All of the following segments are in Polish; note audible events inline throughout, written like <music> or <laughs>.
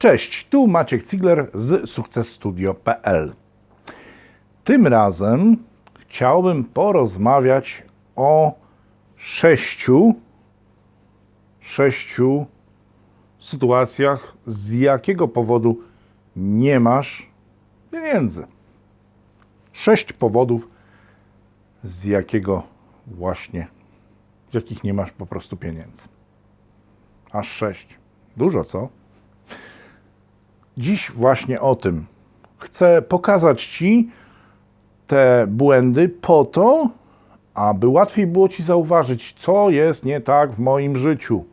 Cześć, tu Maciek Cigler z sukcesstudio.pl. Tym razem chciałbym porozmawiać o sześciu, sześciu sytuacjach, z jakiego powodu nie masz pieniędzy. Sześć powodów, z jakiego właśnie, z jakich nie masz po prostu pieniędzy. Aż sześć. Dużo, co? Dziś właśnie o tym chcę pokazać Ci te błędy po to, aby łatwiej było Ci zauważyć, co jest nie tak w moim życiu.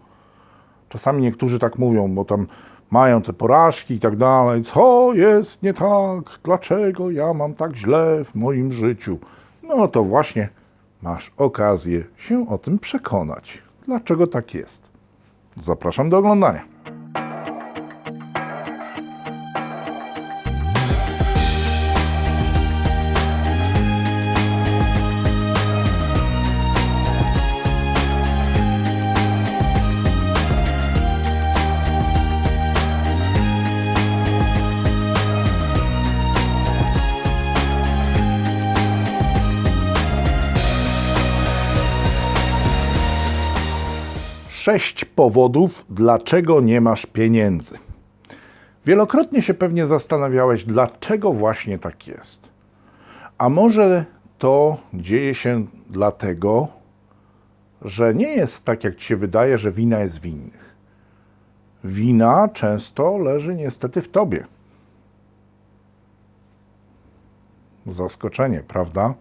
Czasami niektórzy tak mówią, bo tam mają te porażki i tak dalej. Co jest nie tak? Dlaczego ja mam tak źle w moim życiu? No to właśnie masz okazję się o tym przekonać. Dlaczego tak jest? Zapraszam do oglądania. Sześć powodów, dlaczego nie masz pieniędzy. Wielokrotnie się pewnie zastanawiałeś, dlaczego właśnie tak jest. A może to dzieje się dlatego, że nie jest tak, jak ci się wydaje, że wina jest winnych. Wina często leży niestety w tobie. Zaskoczenie, prawda?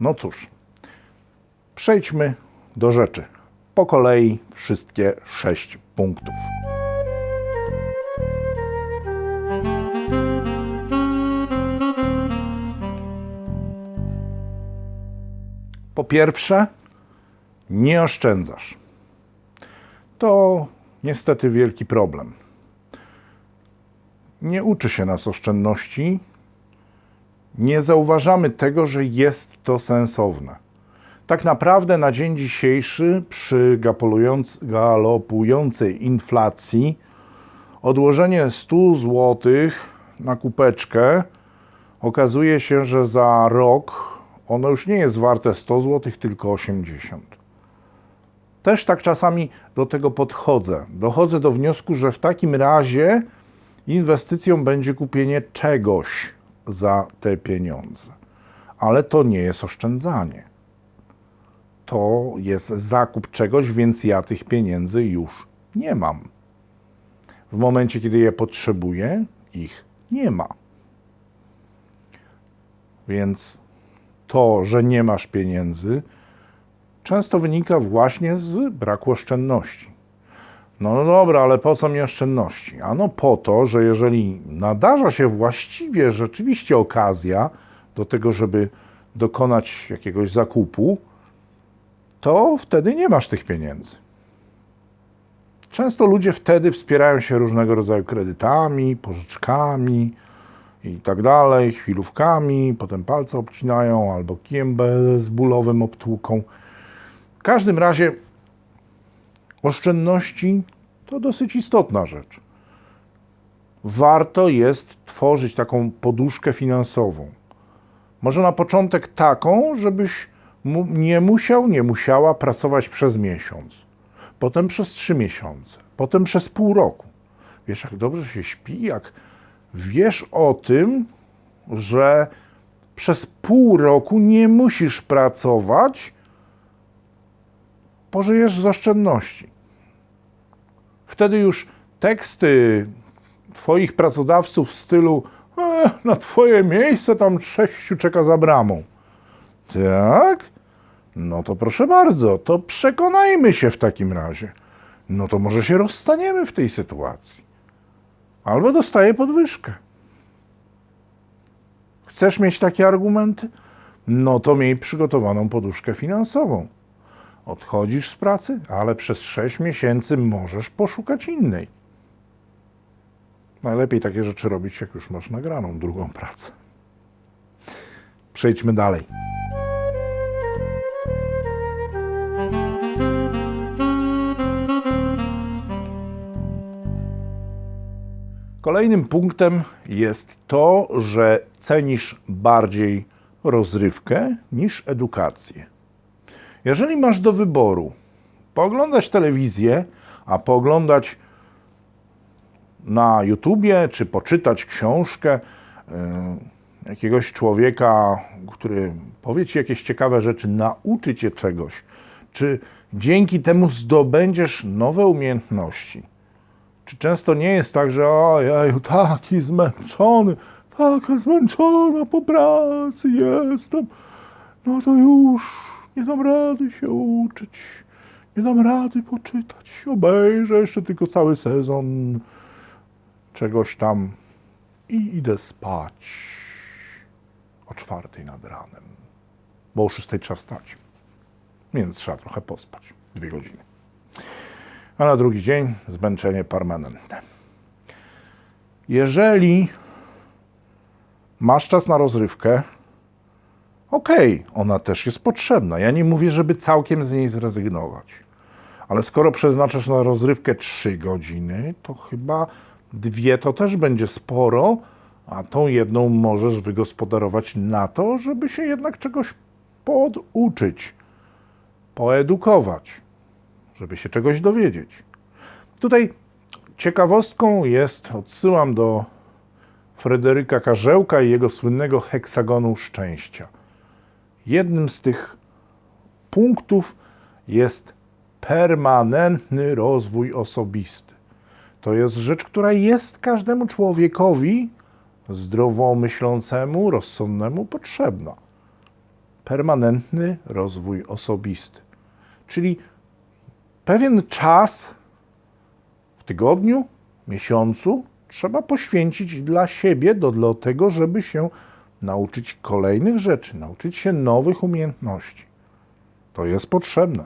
No cóż, przejdźmy do rzeczy. Po kolei wszystkie sześć punktów. Po pierwsze, nie oszczędzasz. To niestety wielki problem. Nie uczy się nas oszczędności, nie zauważamy tego, że jest to sensowne. Tak naprawdę na dzień dzisiejszy, przy galopującej inflacji, odłożenie 100 zł na kupeczkę okazuje się, że za rok ono już nie jest warte 100 zł, tylko 80. Też tak czasami do tego podchodzę. Dochodzę do wniosku, że w takim razie inwestycją będzie kupienie czegoś za te pieniądze. Ale to nie jest oszczędzanie. To jest zakup czegoś, więc ja tych pieniędzy już nie mam. W momencie, kiedy je potrzebuję, ich nie ma. Więc to, że nie masz pieniędzy, często wynika właśnie z braku oszczędności. No, no dobra, ale po co mi oszczędności? Ano po to, że jeżeli nadarza się właściwie rzeczywiście okazja do tego, żeby dokonać jakiegoś zakupu, to wtedy nie masz tych pieniędzy. Często ludzie wtedy wspierają się różnego rodzaju kredytami, pożyczkami i tak dalej, chwilówkami, potem palce obcinają albo kijem bezbólowym obtłuką. W każdym razie oszczędności to dosyć istotna rzecz. Warto jest tworzyć taką poduszkę finansową. Może na początek taką, żebyś nie musiał, nie musiała pracować przez miesiąc, potem przez trzy miesiące, potem przez pół roku. Wiesz, jak dobrze się śpi, jak wiesz o tym, że przez pół roku nie musisz pracować, pożyjesz z oszczędności. Wtedy już teksty Twoich pracodawców w stylu e, na Twoje miejsce tam sześciu czeka za bramą. Tak? No to proszę bardzo, to przekonajmy się w takim razie. No to może się rozstaniemy w tej sytuacji. Albo dostaję podwyżkę. Chcesz mieć takie argumenty? No to miej przygotowaną poduszkę finansową. Odchodzisz z pracy, ale przez 6 miesięcy możesz poszukać innej. Najlepiej takie rzeczy robić, jak już masz nagraną drugą pracę. Przejdźmy dalej. Kolejnym punktem jest to, że cenisz bardziej rozrywkę niż edukację. Jeżeli masz do wyboru pooglądać telewizję, a pooglądać na YouTubie, czy poczytać książkę y, jakiegoś człowieka, który powie ci jakieś ciekawe rzeczy, nauczy cię czegoś, czy dzięki temu zdobędziesz nowe umiejętności. Czy często nie jest tak, że ojej, taki zmęczony, taka zmęczona po pracy jestem, no to już nie dam rady się uczyć, nie dam rady poczytać, obejrzę jeszcze tylko cały sezon czegoś tam i idę spać o czwartej nad ranem, bo o szóstej trzeba wstać, więc trzeba trochę pospać, dwie godziny. A na drugi dzień zmęczenie permanentne. Jeżeli masz czas na rozrywkę, okej, ona też jest potrzebna. Ja nie mówię, żeby całkiem z niej zrezygnować. Ale skoro przeznaczasz na rozrywkę 3 godziny, to chyba dwie to też będzie sporo, a tą jedną możesz wygospodarować na to, żeby się jednak czegoś poduczyć, poedukować, żeby się czegoś dowiedzieć. Tutaj ciekawostką jest, odsyłam do Fryderyka Karzełka i jego słynnego heksagonu szczęścia. Jednym z tych punktów jest permanentny rozwój osobisty. To jest rzecz, która jest każdemu człowiekowi zdrowo myślącemu, rozsądnemu potrzebna. Permanentny rozwój osobisty. Czyli pewien czas w tygodniu, miesiącu trzeba poświęcić dla siebie, do, do tego, żeby się nauczyć kolejnych rzeczy, nauczyć się nowych umiejętności. To jest potrzebne.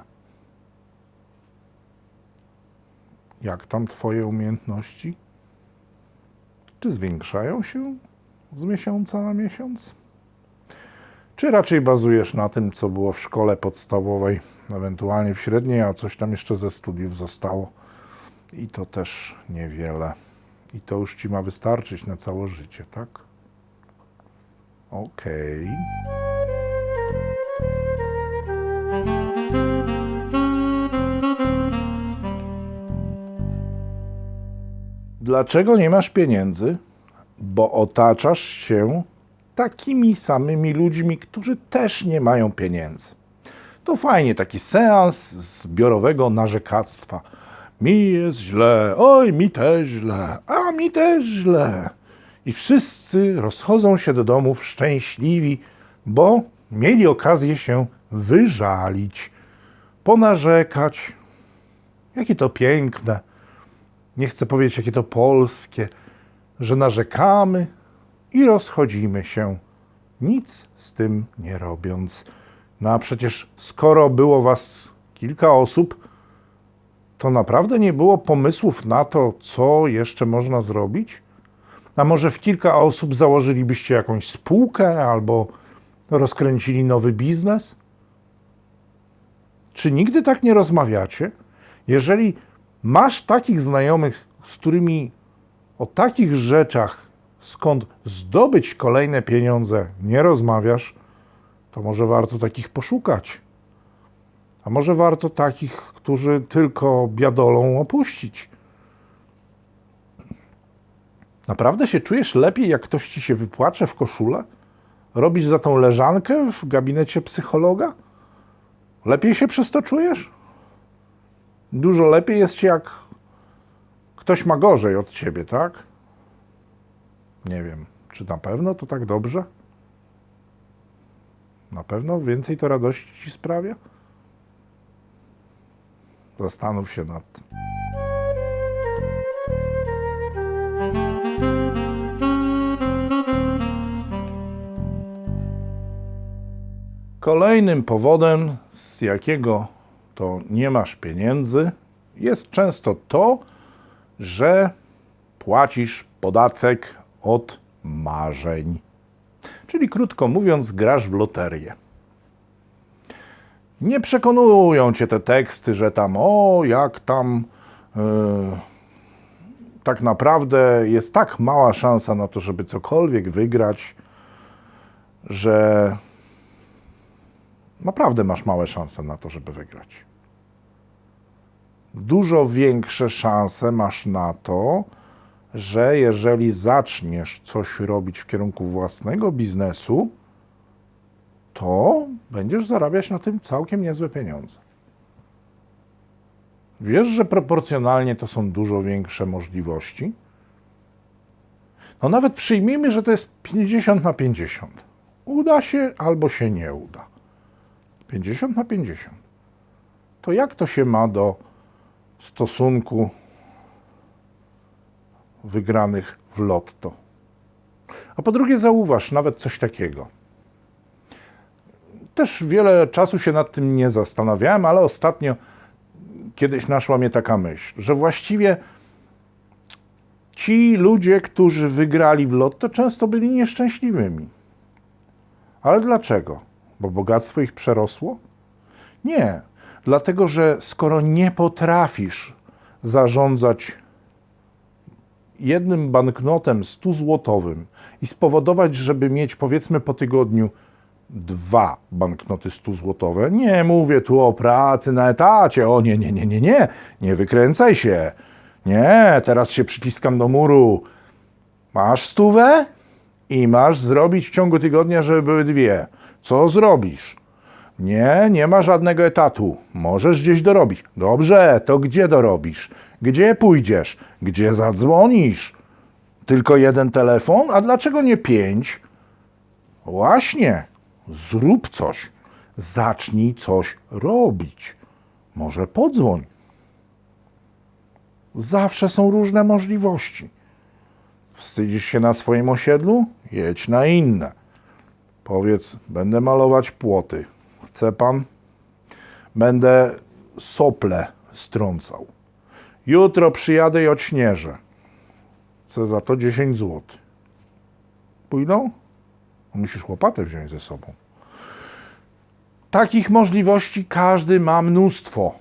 Jak tam Twoje umiejętności? Czy zwiększają się z miesiąca na miesiąc? Czy raczej bazujesz na tym, co było w szkole podstawowej, ewentualnie w średniej, a coś tam jeszcze ze studiów zostało? I to też niewiele. I to już ci ma wystarczyć na całe życie, tak? Okej. Dlaczego nie masz pieniędzy? Bo otaczasz się takimi samymi ludźmi, którzy też nie mają pieniędzy. To fajnie, taki seans zbiorowego narzekactwa. Mi jest źle, oj, mi też źle, a mi też źle. I wszyscy rozchodzą się do domów szczęśliwi, bo mieli okazję się wyżalić, ponarzekać. Jakie to piękne, nie chcę powiedzieć, jakie to polskie, że narzekamy i rozchodzimy się, nic z tym nie robiąc. No a przecież skoro było was kilka osób, to naprawdę nie było pomysłów na to, co jeszcze można zrobić? A może w kilka osób założylibyście jakąś spółkę albo rozkręcili nowy biznes? Czy nigdy tak nie rozmawiacie? Jeżeli masz takich znajomych, z którymi o takich rzeczach, skąd zdobyć kolejne pieniądze, nie rozmawiasz, to może warto takich poszukać. A może warto takich, którzy tylko biadolą opuścić. Naprawdę się czujesz lepiej, jak ktoś ci się wypłacze w koszulę? Robisz za tą leżankę w gabinecie psychologa? Lepiej się przez to czujesz? Dużo lepiej jest ci, jak ktoś ma gorzej od ciebie, tak? Nie wiem, czy na pewno to tak dobrze? Na pewno więcej to radości ci sprawia? Zastanów się nad tym. Kolejnym powodem, z jakiego to nie masz pieniędzy, jest często to, że płacisz podatek od marzeń. Czyli krótko mówiąc, grasz w loterię. Nie przekonują cię te teksty, że tam, o, jak tam yy, tak naprawdę jest tak mała szansa na to, żeby cokolwiek wygrać, że naprawdę masz małe szanse na to, żeby wygrać. Dużo większe szanse masz na to, że jeżeli zaczniesz coś robić w kierunku własnego biznesu, to będziesz zarabiać na tym całkiem niezłe pieniądze. Wiesz, że proporcjonalnie to są dużo większe możliwości? No nawet przyjmijmy, że to jest 50 na 50. Uda się albo się nie uda. 50 na 50. To jak to się ma do stosunku wygranych w lotto? A po drugie, zauważ nawet coś takiego. Też wiele czasu się nad tym nie zastanawiałem, ale ostatnio kiedyś naszła mnie taka myśl, że właściwie ci ludzie, którzy wygrali w lotto, często byli nieszczęśliwymi. Ale dlaczego? Bo bogactwo ich przerosło? Nie, dlatego że skoro nie potrafisz zarządzać jednym banknotem 100 złotowym i spowodować, żeby mieć powiedzmy po tygodniu dwa banknoty 100 złotowe. Nie mówię tu o pracy na etacie. O nie, nie, nie, nie, nie. Nie wykręcaj się. Nie, teraz się przyciskam do muru. Masz stówę i masz zrobić w ciągu tygodnia, żeby były dwie. Co zrobisz? Nie, nie ma żadnego etatu. Możesz gdzieś dorobić. Dobrze, to gdzie dorobisz? Gdzie pójdziesz? Gdzie zadzwonisz? Tylko jeden telefon? A dlaczego nie pięć? Właśnie, zrób coś. Zacznij coś robić. Może podzwoń. Zawsze są różne możliwości. Wstydzisz się na swoim osiedlu? Jedź na inne. Powiedz, będę malować płoty. Chce pan? Będę sople strącał. Jutro przyjadę i odśnieżę. Chcę za to 10 zł. Pójdą? Musisz łopatę wziąć ze sobą. Takich możliwości każdy ma mnóstwo.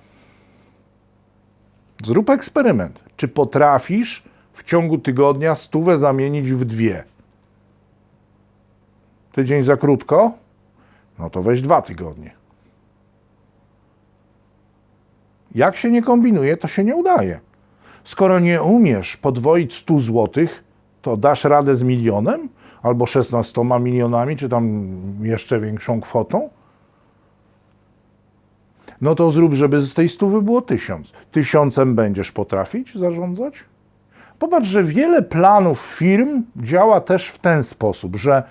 Zrób eksperyment. Czy potrafisz w ciągu tygodnia stówę zamienić w dwie? Tydzień za krótko? No to weź dwa tygodnie. Jak się nie kombinuje, to się nie udaje. Skoro nie umiesz podwoić 100 złotych, to dasz radę z milionem? Albo 16 milionami, czy tam jeszcze większą kwotą? No to zrób, żeby z tej stówy było tysiąc. Tysiącem będziesz potrafić zarządzać? Popatrz, że wiele planów firm działa też w ten sposób, że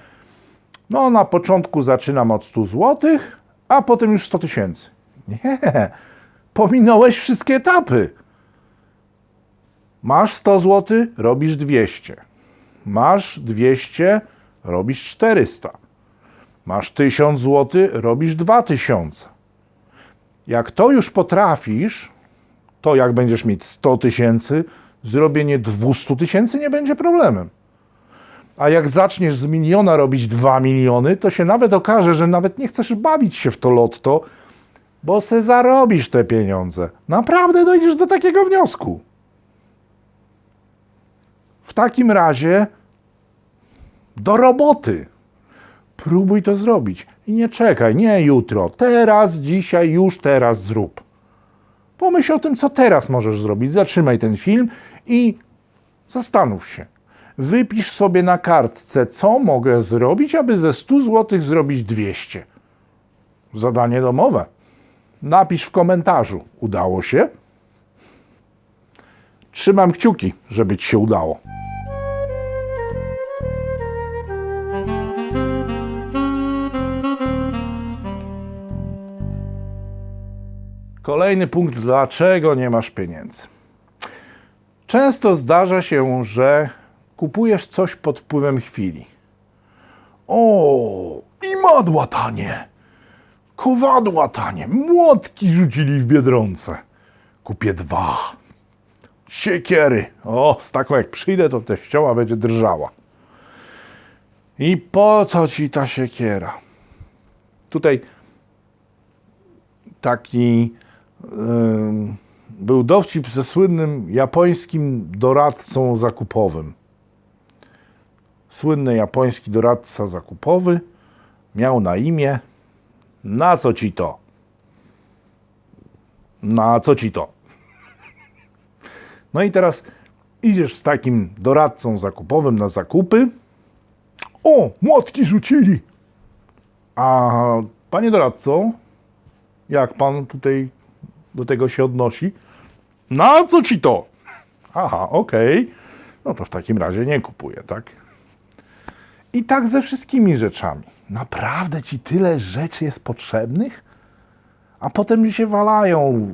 no na początku zaczynam od 100 zł, a potem już 100 tysięcy. <laughs> Nie, pominąłeś wszystkie etapy. Masz 100 zł, robisz 200. Masz 200, robisz 400. Masz 1000 zł, robisz 2000. Jak to już potrafisz, to jak będziesz mieć 100 tysięcy, zrobienie 200 tysięcy nie będzie problemem. A jak zaczniesz z miliona robić 2 miliony, to się nawet okaże, że nawet nie chcesz bawić się w to lotto, bo se zarobisz te pieniądze. Naprawdę dojdziesz do takiego wniosku. W takim razie do roboty. Próbuj to zrobić. I nie czekaj, nie jutro. Teraz, dzisiaj, już teraz zrób. Pomyśl o tym, co teraz możesz zrobić. Zatrzymaj ten film i zastanów się. Wypisz sobie na kartce, co mogę zrobić, aby ze 100 zł zrobić 200. Zadanie domowe. Napisz w komentarzu. Udało się? Trzymam kciuki, żeby ci się udało. Kolejny punkt, dlaczego nie masz pieniędzy. Często zdarza się, że kupujesz coś pod wpływem chwili. O, i madła tanie, kowadła tanie, młotki rzucili w Biedronce. Kupię dwa. Siekiery. O, z taką jak przyjdę, to teścioła będzie drżała. I po co ci ta siekiera? Tutaj taki ym, był dowcip ze słynnym japońskim doradcą zakupowym. Słynny japoński doradca zakupowy miał na imię Na co ci to? Na co ci to? No i teraz idziesz z takim doradcą zakupowym na zakupy. O, młotki rzucili. A panie doradco, jak pan tutaj do tego się odnosi? Na co ci to? Aha, okej. No to w takim razie nie kupuję, tak? I tak ze wszystkimi rzeczami. Naprawdę ci tyle rzeczy jest potrzebnych? A potem się walają,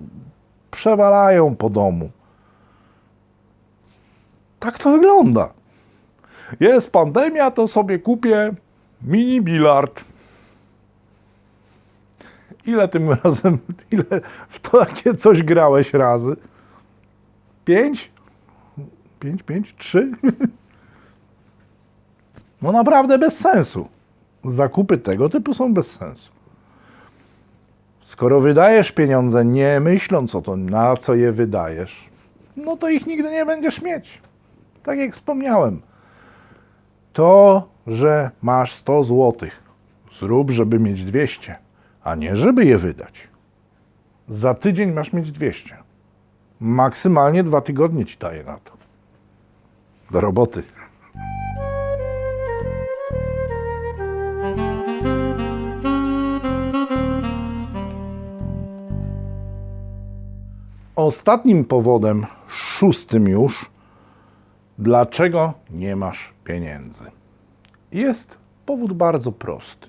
przewalają po domu. Tak to wygląda. Jest pandemia, to sobie kupię mini bilard. Ile tym <laughs> razem, ile w takie coś grałeś razy? Pięć? Pięć, pięć, trzy? <laughs> No naprawdę bez sensu. Zakupy tego typu są bez sensu. Skoro wydajesz pieniądze nie myśląc o to, na co je wydajesz, no to ich nigdy nie będziesz mieć. Tak jak wspomniałem. To, że masz 100 zł, zrób, żeby mieć 200, a nie żeby je wydać. Za tydzień masz mieć 200. Maksymalnie dwa tygodnie ci daje na to. Do roboty. Ostatnim powodem, szóstym już, dlaczego nie masz pieniędzy. Jest powód bardzo prosty.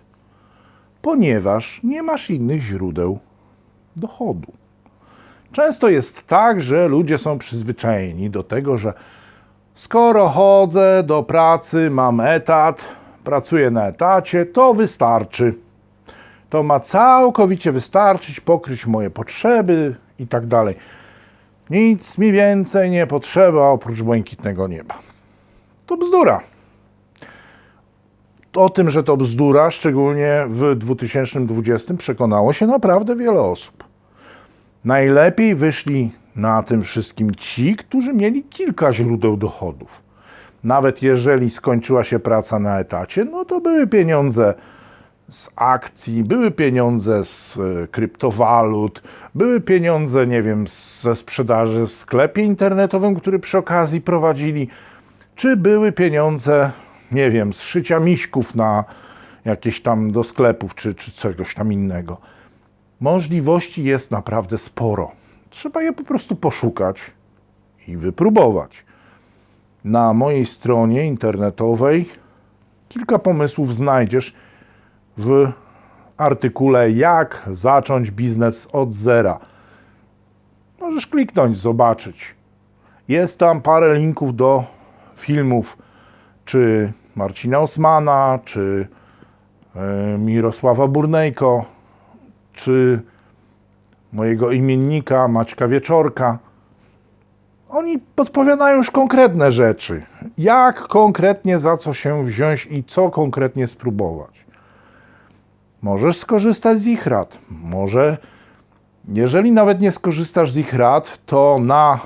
Ponieważ nie masz innych źródeł dochodu. Często jest tak, że ludzie są przyzwyczajeni do tego, że skoro chodzę do pracy, mam etat, pracuję na etacie, to wystarczy. To ma całkowicie wystarczyć, pokryć moje potrzeby i tak dalej. Nic mi więcej nie potrzeba oprócz błękitnego nieba. To bzdura. O tym, że to bzdura, szczególnie w 2020 przekonało się naprawdę wiele osób. Najlepiej wyszli na tym wszystkim ci, którzy mieli kilka źródeł dochodów. Nawet jeżeli skończyła się praca na etacie, no to były pieniądze z akcji, były pieniądze z e, kryptowalut, były pieniądze, nie wiem, ze sprzedaży w sklepie internetowym, który przy okazji prowadzili, czy były pieniądze, nie wiem, z szycia miśków na jakieś tam do sklepów, czy, czy czegoś tam innego. Możliwości jest naprawdę sporo. Trzeba je po prostu poszukać i wypróbować. Na mojej stronie internetowej kilka pomysłów znajdziesz w artykule Jak zacząć biznes od zera. Możesz kliknąć, zobaczyć. Jest tam parę linków do filmów, czy Marcina Osmana, czy e, Mirosława Burnejko, czy mojego imiennika Maćka Wieczorka. Oni podpowiadają już konkretne rzeczy. Jak konkretnie za co się wziąć i co konkretnie spróbować. Możesz skorzystać z ich rad. Może, jeżeli nawet nie skorzystasz z ich rad, to na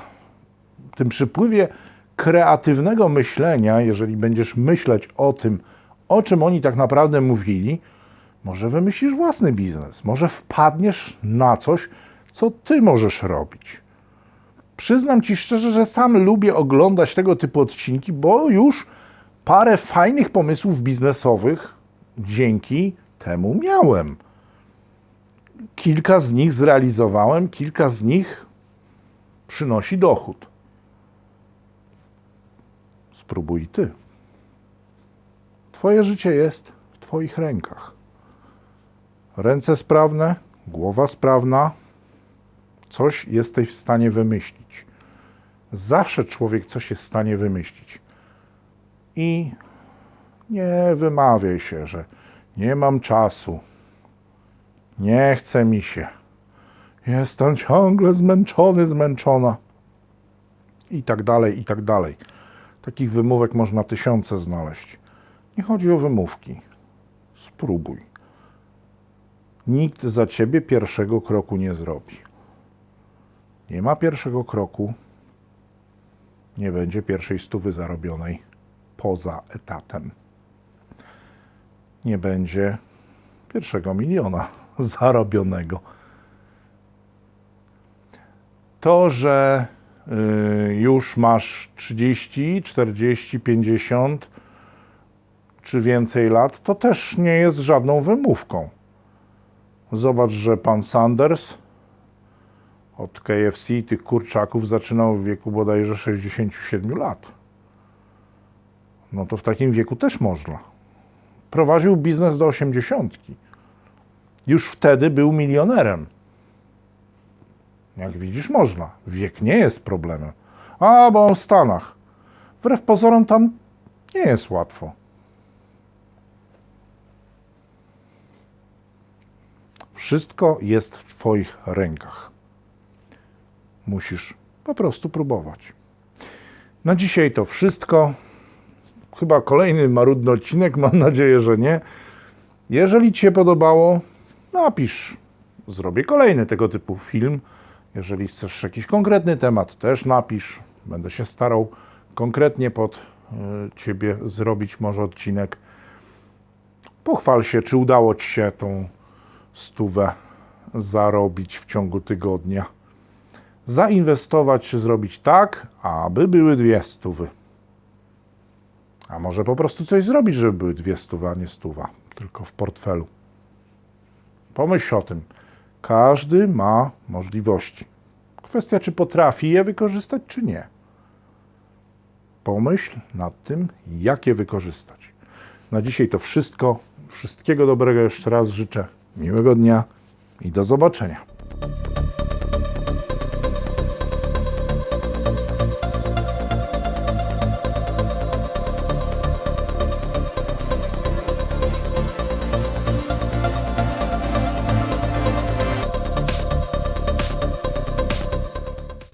tym przypływie kreatywnego myślenia, jeżeli będziesz myśleć o tym, o czym oni tak naprawdę mówili, może wymyślisz własny biznes, może wpadniesz na coś, co ty możesz robić. Przyznam ci szczerze, że sam lubię oglądać tego typu odcinki, bo już parę fajnych pomysłów biznesowych dzięki temu miałem. Kilka z nich zrealizowałem, kilka z nich przynosi dochód. Spróbuj ty. Twoje życie jest w Twoich rękach. Ręce sprawne, głowa sprawna, coś jesteś w stanie wymyślić. Zawsze człowiek coś jest w stanie wymyślić. I nie wymawiaj się, że nie mam czasu, nie chce mi się, jestem ciągle zmęczony, zmęczona i tak dalej, i tak dalej. Takich wymówek można tysiące znaleźć. Nie chodzi o wymówki. Spróbuj. Nikt za ciebie pierwszego kroku nie zrobi. nie ma pierwszego kroku, nie będzie pierwszej stówy zarobionej poza etatem. Nie będzie pierwszego miliona <laughs> zarobionego. To, że y, już masz 30, 40, 50 czy więcej lat, to też nie jest żadną wymówką. Zobacz, że pan Sanders od KFC tych kurczaków zaczynał w wieku bodajże 67 lat. No to w takim wieku też można. Prowadził biznes do 80. Już wtedy był milionerem. Jak widzisz, można. Wiek nie jest problemem. A, bo w Stanach. Wbrew pozorom tam nie jest łatwo. Wszystko jest w Twoich rękach. Musisz po prostu próbować. Na dzisiaj to wszystko. Chyba kolejny marudny odcinek, mam nadzieję, że nie. Jeżeli Ci się podobało, napisz. Zrobię kolejny tego typu film. Jeżeli chcesz jakiś konkretny temat, też napisz. Będę się starał konkretnie pod y, Ciebie zrobić może odcinek. Pochwal się, czy udało Ci się tą stówę zarobić w ciągu tygodnia. Zainwestować czy zrobić tak, aby były dwie stówy. A może po prostu coś zrobić, żeby były dwie stówy, a nie stuwa, tylko w portfelu. Pomyśl o tym. Każdy ma możliwości. Kwestia, czy potrafi je wykorzystać, czy nie. Pomyśl nad tym, jak je wykorzystać. Na dzisiaj to wszystko. Wszystkiego dobrego jeszcze raz życzę. Miłego dnia i do zobaczenia.